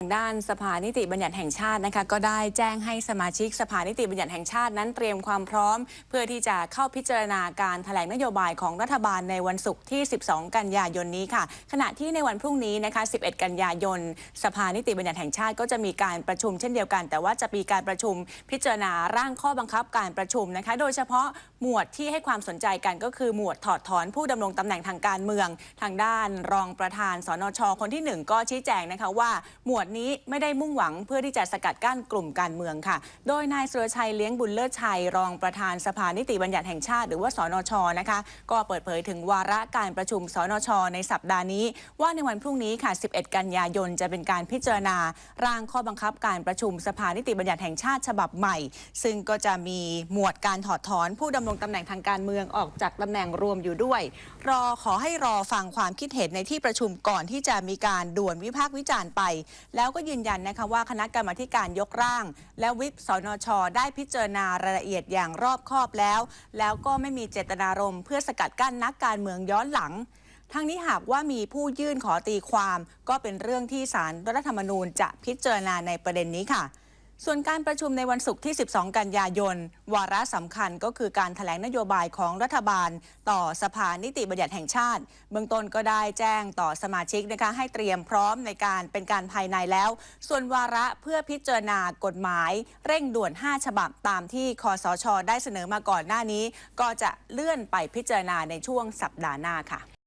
ทางด้านสภานิติบัญญัติแห่งชาตินะคะก็ได้แจ้งให้สมาชิกสภานิติบัญญัติแห่งชาตินั้นเตรียมความพร้อม เพื่อที่จะเข้าพิจารณาการแถลงนโยบายของรัฐบาลในวันศุกร์ที่ 12 กันยายนนี้ค่ะ ขณะที่ในวันพรุ่งนี้นะคะ 11 กันยายน สภานิติบัญญัติแห่งชาติก็จะมีการประชุมเช่นเดียวกัน แต่ว่าจะมีการประชุมพิจารณาร่างข้อบังคับการประชุมนะคะ โดยเฉพาะหมวดที่ให้ความสนใจกันก็คือหมวดถอดถอนผู้ดำรงตำแหน่งทางการเมือง ทางด้านรองประธานสนชคนที่หนึ่งก็ชี้แจงนะคะว่าหมวดนี้ไม่ได้มุ่งหวังเพื่อที่จะสกัดกั้นกลุ่มการเมืองค่ะ โดยนายสุรชัยเลี้ยงบุญเลิศชัย รองประธานสภานิติบัญญัติแห่งชาติ หรือว่าสนชนะคะ ก็เปิดเผยถึงวาระการประชุมสนช ในสัปดาห์นี้ ว่าในวันพรุ่งนี้ค่ะ 11 กันยายนจะเป็นการพิจารณา ร่างข้อบังคับการประชุมสภานิติบัญญัติแห่งชาติฉบับใหม่ ซึ่งก็จะมีหมวดการถอดถอนผู้ดำรงตำแหน่งทางการเมืองออกจากตำแหน่งรวมอยู่ด้วย รอขอให้รอฟังความคิดเห็นในที่ประชุมก่อนที่จะมีการด่วนวิพากษ์วิจารณ์ไปแล้วก็ยืนยันนะคะว่าคณะกรรมาการยกร่าง และวิปสนช ได้พิจารณารายละเอียดอย่างรอบคอบแล้ว แล้วก็ไม่มีเจตนารมณ์เพื่อสกัดกั้นนักการเมืองย้อนหลังทั้งนี้หากว่ามีผู้ยื่นขอตีความ ก็เป็นเรื่องที่ศาลรัฐธรรมนูญจะพิจารณาในประเด็นนี้ค่ะ ส่วนการประชุมในวันศุกร์ที่ 12 กันยายน วาระสำคัญก็คือการถแถลงนโยบายของรัฐบาล ต่อสภานิติบัญญัติแห่งชาติ เบื้องต้นก็ได้แจ้งต่อสมาชิกนะคะให้เตรียมพร้อมในการเป็นการภายในแล้ว ส่วนวาระเพื่อพิจารณากฎหมาย เร่งด่วน 5 ฉบับตามที่คอสช ได้เสนอมาก่อนหน้านี้ ก็จะเลื่อนไปพิจารณาในช่วงสัปดาห์หน้าค่ะ